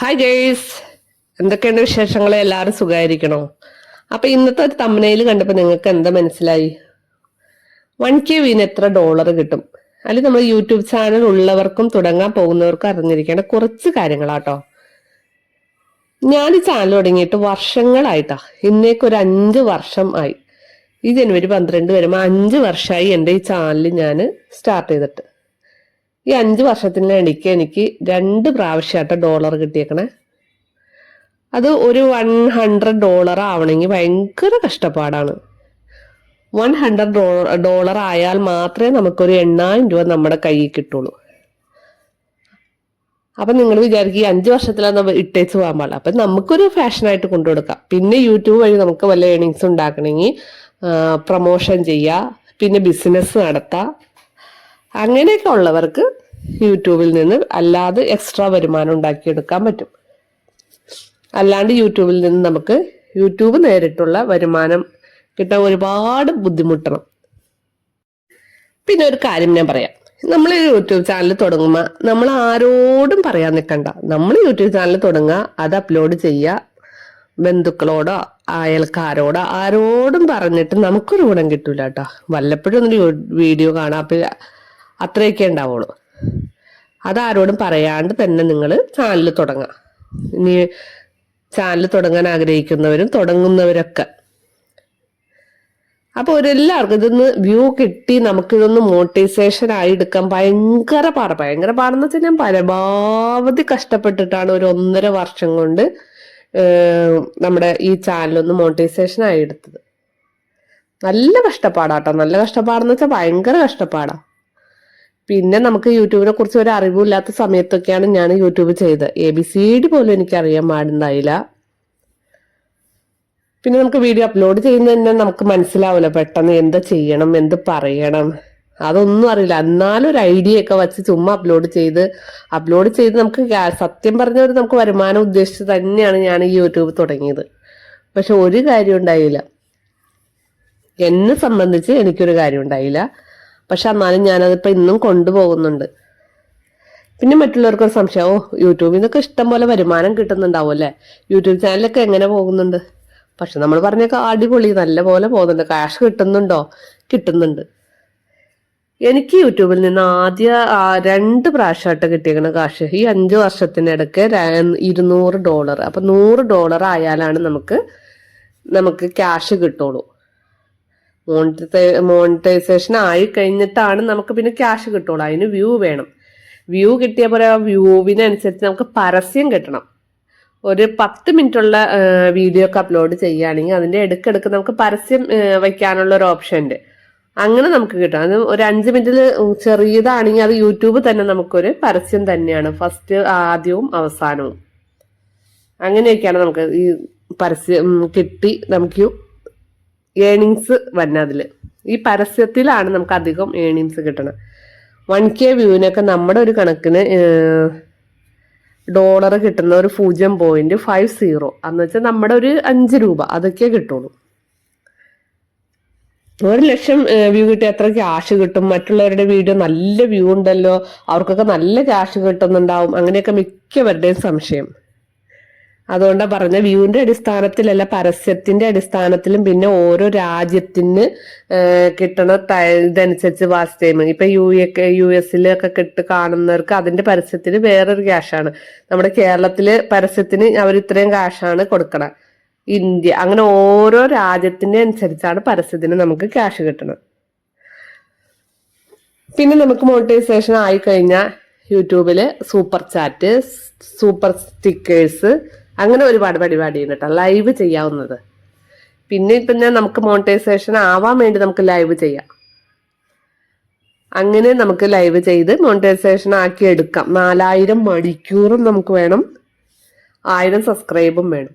Hi girls എന്തൊക്കെയുണ്ട് വിശേഷങ്ങൾ എല്ലാവരും സുഖമായിരിക്കണോ അപ്പൊ ഇന്നത്തെ ഒരു തമ്മനയിൽ കണ്ടപ്പോൾ നിങ്ങൾക്ക് എന്താ മനസ്സിലായി? വൺ കെ വീന് എത്ര ഡോളർ കിട്ടും? അല്ലെങ്കിൽ നമ്മൾ യൂട്യൂബ് ചാനൽ ഉള്ളവർക്കും തുടങ്ങാൻ പോകുന്നവർക്കും അറിഞ്ഞിരിക്കേണ്ട കുറച്ച് കാര്യങ്ങളാട്ടോ. ഞാൻ ഈ ചാനൽ തുടങ്ങിയിട്ട് വർഷങ്ങളായിട്ടാ. ഇന്നേക്ക് ഒരു അഞ്ച് വർഷം ആയി. ഈ ജനുവരി പന്ത്രണ്ട് വരുമ്പോൾ അഞ്ച് വർഷമായി എന്റെ ഈ ചാനൽ ഞാൻ സ്റ്റാർട്ട് ചെയ്തിട്ട്. ഈ അഞ്ച് വർഷത്തിനിടയ്ക്ക് എനിക്ക് രണ്ട് പ്രാവശ്യമായിട്ട് ഡോളർ കിട്ടിയേക്കണേ. അത് ഒരു വൺ ഹൺഡ്രഡ് ഡോളർ ആവണമെങ്കിൽ ഭയങ്കര കഷ്ടപ്പാടാണ്. വൺ ഹൺഡ്രഡ് ഡോളർ ആയാൽ മാത്രമേ നമുക്കൊരു എണ്ണായിരം രൂപ നമ്മുടെ കയ്യിൽ കിട്ടുള്ളൂ. അപ്പം നിങ്ങൾ വിചാരിക്കും ഈ അഞ്ച് വർഷത്തിലാണ് ഇട്ടേച്ച് പോകാൻ പാടില്ല. അപ്പം നമുക്കൊരു ഫാഷനായിട്ട് കൊണ്ടുകൊടുക്കാം. പിന്നെ യൂട്യൂബ് വഴി നമുക്ക് വല്ല ഏണിങ്സ് ഉണ്ടാക്കണമെങ്കിൽ പ്രൊമോഷൻ ചെയ്യുക പിന്നെ ബിസിനസ് നടത്താം. അങ്ങനെയൊക്കെ ഉള്ളവർക്ക് യൂട്യൂബിൽ നിന്ന് അല്ലാതെ എക്സ്ട്രാ വരുമാനം ഉണ്ടാക്കിയെടുക്കാൻ പറ്റും. അല്ലാണ്ട് യൂട്യൂബിൽ നിന്ന് നമുക്ക് യൂട്യൂബ് നേരിട്ടുള്ള വരുമാനം കിട്ടാൻ ഒരുപാട് ബുദ്ധിമുട്ടണം. പിന്നെ ഒരു കാര്യം ഞാൻ പറയാം. നമ്മൾ യൂട്യൂബ് ചാനൽ തുടങ്ങുമ്പോൾ നമ്മൾ ആരോടും പറയാൻ നിൽക്കണ്ട നമ്മൾ യൂട്യൂബ് ചാനൽ തുടങ്ങുക അത് അപ്ലോഡ് ചെയ്യുക ബന്ധുക്കളോടോ അയൽക്കാരോടോ ആരോടും പറഞ്ഞിട്ട് നമുക്കൊരു ഗുണം കിട്ടൂല കേട്ടോ. വല്ലപ്പോഴും ഒരു വീഡിയോ കാണാം അപ്പൊ അത്രയൊക്കെ ഉണ്ടാവുള്ളൂ. അതാരോടും പറയാണ്ട് തന്നെ നിങ്ങൾ ചാനൽ തുടങ്ങാം. ഇനി ചാനൽ തുടങ്ങാൻ ആഗ്രഹിക്കുന്നവരും തുടങ്ങുന്നവരൊക്കെ. അപ്പോൾ ഒരെല്ലാവർക്കും ഇതൊന്ന് വ്യൂ കിട്ടി നമുക്കിതൊന്ന് മോട്ടിവേഷൻ ആയി എടുക്കാൻ ഭയങ്കര പാട. ഭയങ്കര പാടെന്ന് വെച്ചാൽ ഞാൻ പരമാവധി കഷ്ടപ്പെട്ടിട്ടാണ് ഒരു ഒന്നര വർഷം കൊണ്ട് നമ്മുടെ ഈ ചാനലൊന്ന് മോട്ടിവേഷൻ ആയി എടുത്തത്. നല്ല കഷ്ടപ്പാടാട്ടോ. നല്ല കഷ്ടപ്പാടെന്ന് വെച്ചാൽ ഭയങ്കര കഷ്ടപ്പാടാ. പിന്നെ നമുക്ക് യൂട്യൂബിനെ കുറിച്ച് ഒരു അറിവില്ലാത്ത സമയത്തൊക്കെയാണ് ഞാൻ യൂട്യൂബ് ചെയ്തത്. എ ബി സി ഡി പോലും എനിക്ക് അറിയാൻ പാടുണ്ടായില്ല. പിന്നെ നമുക്ക് വീഡിയോ അപ്ലോഡ് ചെയ്യുന്നത് തന്നെ നമുക്ക് മനസ്സിലാവില്ല പെട്ടെന്ന് എന്താ ചെയ്യണം എന്ത് പറയണം അതൊന്നും അറിയില്ല. എന്നാലും ഒരു ഐഡിയ ഒക്കെ വെച്ച് ചുമ്മാ അപ്ലോഡ് ചെയ്ത് അപ്ലോഡ് ചെയ്ത് നമുക്ക് സത്യം പറഞ്ഞ ഒരു നമുക്ക് വരുമാനം ഉദ്ദേശിച്ച് തന്നെയാണ് ഞാൻ ഈ യൂട്യൂബ് തുടങ്ങിയത്. പക്ഷെ ഒരു കാര്യം ഉണ്ടായില്ല. എന്നെ സംബന്ധിച്ച് എനിക്കൊരു കാര്യം ഉണ്ടായില്ല. പക്ഷെ എന്നാലും ഞാനതിപ്പോൾ ഇന്നും കൊണ്ടുപോകുന്നുണ്ട്. പിന്നെ മറ്റുള്ളവർക്ക് ഒരു സംശയം ഓ യൂട്യൂബിൽ നിന്നൊക്കെ ഇഷ്ടം പോലെ വരുമാനം കിട്ടുന്നുണ്ടാവും അല്ലേ? യൂട്യൂബ് ചാനലൊക്കെ എങ്ങനെ പോകുന്നുണ്ട്? പക്ഷെ നമ്മൾ പറഞ്ഞൊക്കെ അടിപൊളി നല്ല പോലെ പോകുന്നുണ്ട്. ക്യാഷ് കിട്ടുന്നുണ്ടോ? കിട്ടുന്നുണ്ട്. എനിക്ക് യൂട്യൂബിൽ നിന്ന് ആദ്യ രണ്ട് പ്രാവശ്യമായിട്ട് കിട്ടിയേക്കണ കാശ് ഈ അഞ്ച് വർഷത്തിനിടയ്ക്ക് ഇരുന്നൂറ് ഡോളർ. അപ്പൊ നൂറ് ഡോളർ ആയാലാണ് നമുക്ക് നമുക്ക് ക്യാഷ് കിട്ടുള്ളൂ. മോണിറ്റൈസേഷൻ ആയി കഴിഞ്ഞിട്ടാണ് നമുക്ക് പിന്നെ ക്യാഷ് കിട്ടുള്ളൂ. അതിന് വ്യൂ വേണം. വ്യൂ കിട്ടിയ പോലെ ആ വ്യൂവിനനുസരിച്ച് നമുക്ക് പരസ്യം കിട്ടണം. ഒരു പത്ത് മിനിറ്റുള്ള വീഡിയോ ഒക്കെ അപ്ലോഡ് ചെയ്യുകയാണെങ്കിൽ അതിന്റെ ഇടയ്ക്കിടയ്ക്ക് നമുക്ക് പരസ്യം വയ്ക്കാനുള്ള ഒരു ഓപ്ഷൻ ഉണ്ട്. അങ്ങനെ നമുക്ക് കിട്ടും. അത് ഒരു അഞ്ച് മിനിറ്റിൽ ചെറിയതാണെങ്കിൽ അത് യൂട്യൂബ് തന്നെ നമുക്കൊരു പരസ്യം തന്നെയാണ്. ഫസ്റ്റ് ആദ്യവും അവസാനവും. അങ്ങനെയൊക്കെയാണ് നമുക്ക് ഈ പരസ്യം കിട്ടി. നമുക്ക് ഏണിങ്സ് വരുന്നതിൽ ഈ പരസ്യത്തിലാണ് നമുക്ക് അധികം ഏണിങ്സ് കിട്ടണം. വൺ കെ വ്യൂവിനൊക്കെ നമ്മുടെ ഒരു കണക്കിന് ഡോളർ കിട്ടുന്ന ഒരു പൂജ്യം പോയിന്റ് ഫൈവ് സീറോ എന്ന് വെച്ചാൽ നമ്മുടെ ഒരു അഞ്ച് രൂപ അതൊക്കെ കിട്ടുള്ളൂ. ഒരു ലക്ഷം വ്യൂ കിട്ടിയ എത്ര ക്യാഷ് കിട്ടും. മറ്റുള്ളവരുടെ വീഡിയോ നല്ല വ്യൂ ഉണ്ടല്ലോ. അവർക്കൊക്കെ നല്ല ക്യാഷ് കിട്ടുന്നുണ്ടാവും. അങ്ങനെയൊക്കെ മിക്കവരുടെയും സംശയം. അതുകൊണ്ടാണ് പറഞ്ഞ വ്യൂവിന്റെ അടിസ്ഥാനത്തിലല്ല പരസ്യത്തിന്റെ അടിസ്ഥാനത്തിലും പിന്നെ ഓരോ രാജ്യത്തിന് കിട്ടണ ഇതനുസരിച്ച് വാച്ച് ടൈം. ഇപ്പൊ യു ഒക്കെ യു എസിലൊക്കെ കിട്ട് കാണുന്നവർക്ക് അതിന്റെ പരസ്യത്തിന് വേറൊരു ക്യാഷാണ് നമ്മുടെ കേരളത്തിൽ പരസ്യത്തിന് അവർ ഇത്രയും ക്യാഷാണ് കൊടുക്കണം. ഇന്ത്യ അങ്ങനെ ഓരോ രാജ്യത്തിന്റെ അനുസരിച്ചാണ് പരസ്യത്തിന് നമുക്ക് ക്യാഷ് കിട്ടുന്നത് പിന്നെ നമുക്ക് മോണിറ്റൈസേഷൻ ആയി കഴിഞ്ഞാൽ യൂട്യൂബിൽ സൂപ്പർ ചാറ്റ് സൂപ്പർ സ്റ്റിക്കേഴ്സ് അങ്ങനെ ഒരുപാട് പരിപാടി ഉണ്ട് കേട്ടോ. ലൈവ് ചെയ്യാവുന്നത്. പിന്നെ പിന്നെ നമുക്ക് മോണിറ്റൈസേഷൻ ആവാൻ വേണ്ടി നമുക്ക് ലൈവ് ചെയ്യാം. അങ്ങനെ നമുക്ക് ലൈവ് ചെയ്ത് മോണിറ്റൈസേഷൻ ആക്കി എടുക്കാം. നാലായിരം മണിക്കൂറും നമുക്ക് വേണം. ആയിരം സബ്സ്ക്രൈബും വേണം.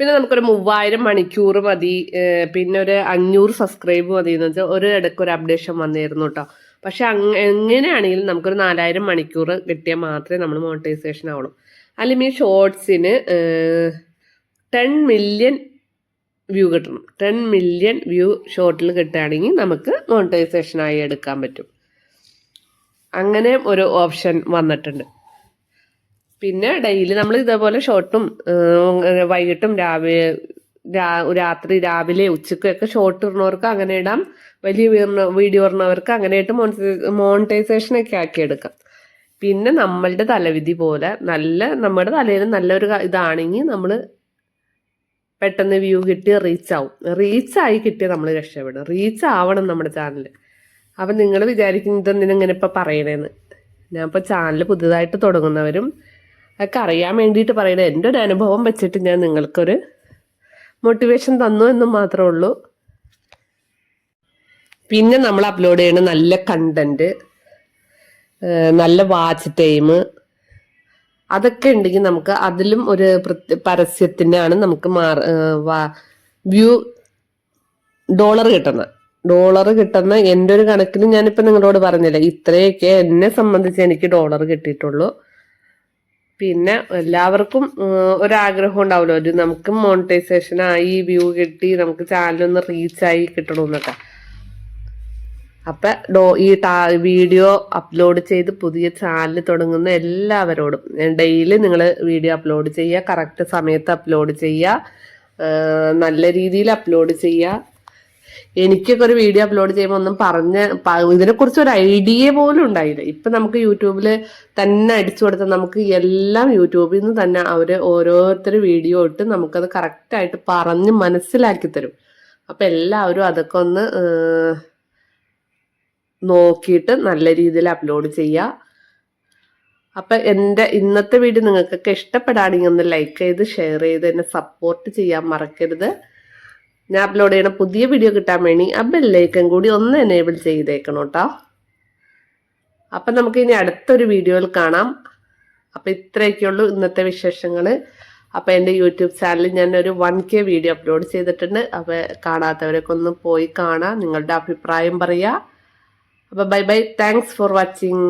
പിന്നെ നമുക്കൊരു മൂവായിരം മണിക്കൂർ മതി. പിന്നെ ഒരു അഞ്ഞൂറ് സബ്സ്ക്രൈബ് മതി എന്ന് വെച്ചാൽ ഒരു ഇടയ്ക്ക് ഒരു അപ്ഡേഷൻ വന്നിരുന്നു കേട്ടോ. പക്ഷെ അങ്ങ എങ്ങനെയാണെങ്കിലും നമുക്കൊരു നാലായിരം മണിക്കൂർ കിട്ടിയാൽ മാത്രമേ നമ്മൾ മോണിറ്റൈസേഷൻ ആവുള്ളൂ. അല്ലെങ്കിൽ ഈ ഷോർട്സിന് ടെൻ മില്യൺ വ്യൂ കിട്ടണം. ടെൻ മില്യൺ വ്യൂ ഷോർട്ടിൽ കിട്ടുകയാണെങ്കിൽ നമുക്ക് മോണിറ്റൈസേഷനായി എടുക്കാൻ പറ്റും. അങ്ങനെ ഒരു ഓപ്ഷൻ വന്നിട്ടുണ്ട്. പിന്നെ ഡെയിലി നമ്മൾ ഇതേപോലെ ഷോർട്ടും വൈകിട്ടും രാവിലെ രാത്രി രാവിലെ ഉച്ചക്കൊക്കെ ഷോർട്ട് ഇടുന്നവർക്ക് അങ്ങനെ ഇടാം. വലിയ വീർണ വീഡിയോ ഇടുന്നവർക്ക് അങ്ങനെ ഇട്ട് മോണിറ്റൈസേഷൻ ഒക്കെ ആക്കി എടുക്കാം പിന്നെ നമ്മളുടെ തലവിധി പോലെ നല്ല നമ്മുടെ തലയിൽ നല്ലൊരു ഇതാണെങ്കിൽ നമ്മൾ പെട്ടെന്ന് വ്യൂ കിട്ടി റീച്ച് ആവും. റീച്ച് ആയി കിട്ടിയാൽ നമ്മൾ രക്ഷപ്പെടും. റീച്ച് ആവണം നമ്മുടെ ചാനൽ അപ്പം നിങ്ങൾ വിചാരിക്കും ഇതെന്തിനാ ഇങ്ങനെ ഇപ്പം പറയണേന്ന്. ഞാൻ ഇപ്പോൾ ചാനൽ പുതുതായിട്ട് തുടങ്ങുന്നവരും ഒക്കെ അറിയാൻ വേണ്ടിയിട്ട് പറയണേ. എന്റെ ഒരു അനുഭവം വെച്ചിട്ട് ഞാൻ നിങ്ങൾക്കൊരു മോട്ടിവേഷൻ തന്നു എന്ന് മാത്രമേ ഉള്ളൂ. പിന്നെ നമ്മൾ അപ്ലോഡ് ചെയ്യണ നല്ല കണ്ടന്റ് നല്ല വാച്ച് ടൈം അതൊക്കെ ഉണ്ടെങ്കിൽ നമുക്ക് അതിലും ഒരു പരസ്യത്തിനാണ് നമുക്ക് വ്യൂ ഡോളർ കിട്ടുന്നത് ഡോളർ കിട്ടുന്ന. എന്റെ ഒരു കണക്കിന് ഞാനിപ്പോൾ നിങ്ങളോട് പറഞ്ഞില്ല ഇത്രയൊക്കെ എന്നെ സംബന്ധിച്ച് എനിക്ക് ഡോളർ കിട്ടിയിട്ടുള്ളൂ. പിന്നെ എല്ലാവർക്കും ഒരാഗ്രഹം ഉണ്ടാവുമല്ലോ. ഒരു നമുക്ക് മോണിറ്റൈസേഷൻ ആയി വ്യൂ കിട്ടി നമുക്ക് ചാനലൊന്ന് റീച്ചായി കിട്ടണമെന്നൊക്കെ. അപ്പൊ ഡോ ഈ ടാ വീഡിയോ അപ്ലോഡ് ചെയ്ത് പുതിയ ചാനൽ തുടങ്ങുന്ന എല്ലാവരോടും ഡെയിലി നിങ്ങൾ വീഡിയോ അപ്ലോഡ് ചെയ്യുക കറക്റ്റ് സമയത്ത് അപ്ലോഡ് ചെയ്യുക നല്ല രീതിയിൽ അപ്ലോഡ് ചെയ്യുക. എനിക്കൊക്കെ ഒരു വീഡിയോ അപ്ലോഡ് ചെയ്യുമ്പോൾ ഒന്നും പറഞ്ഞ ഇതിനെക്കുറിച്ച് ഒരു ഐഡിയ പോലും ഉണ്ടായില്ല. ഇപ്പം നമുക്ക് യൂട്യൂബിൽ തന്നെ അടിച്ചു കൊടുത്താൽ നമുക്ക് എല്ലാം യൂട്യൂബിൽ നിന്ന് തന്നെ അവർ ഓരോരുത്തർ വീഡിയോ ഇട്ട് നമുക്കത് കറക്റ്റായിട്ട് പറഞ്ഞ് മനസ്സിലാക്കി തരും. അപ്പം എല്ലാവരും അതൊക്കെ ഒന്ന് നോക്കിയിട്ട് നല്ല രീതിയിൽ അപ്ലോഡ് ചെയ്യുക അപ്പം എന്റെ ഇന്നത്തെ വീഡിയോ നിങ്ങൾക്കൊക്കെ ഇഷ്ടപ്പെടുകയാണെങ്കിൽ ഒന്ന് ലൈക്ക് ചെയ്ത് ഷെയർ ചെയ്ത് എന്നെ സപ്പോർട്ട് ചെയ്യാൻ മറക്കരുത്. ഞാൻ അപ്ലോഡ് ചെയ്യണ പുതിയ വീഡിയോ കിട്ടാൻ വേണ്ടി ആ ബെല്ലൈക്കൻ കൂടി ഒന്ന് എനേബിൾ ചെയ്തേക്കണം കേട്ടോ അപ്പം നമുക്ക് ഇനി അടുത്തൊരു വീഡിയോയിൽ കാണാം. അപ്പം ഇത്രയൊക്കെയുള്ളൂ ഇന്നത്തെ വിശേഷങ്ങൾ അപ്പം എന്റെ യൂട്യൂബ് ചാനലിൽ ഞാൻ ഒരു വൺ കെ വീഡിയോ അപ്ലോഡ് ചെയ്തിട്ടുണ്ട്. അപ്പോൾ കാണാത്തവരൊക്കെ ഒന്ന് പോയി കാണാം. നിങ്ങളുടെ അഭിപ്രായം പറയുക അപ്പോൾ bye bye thanks for watching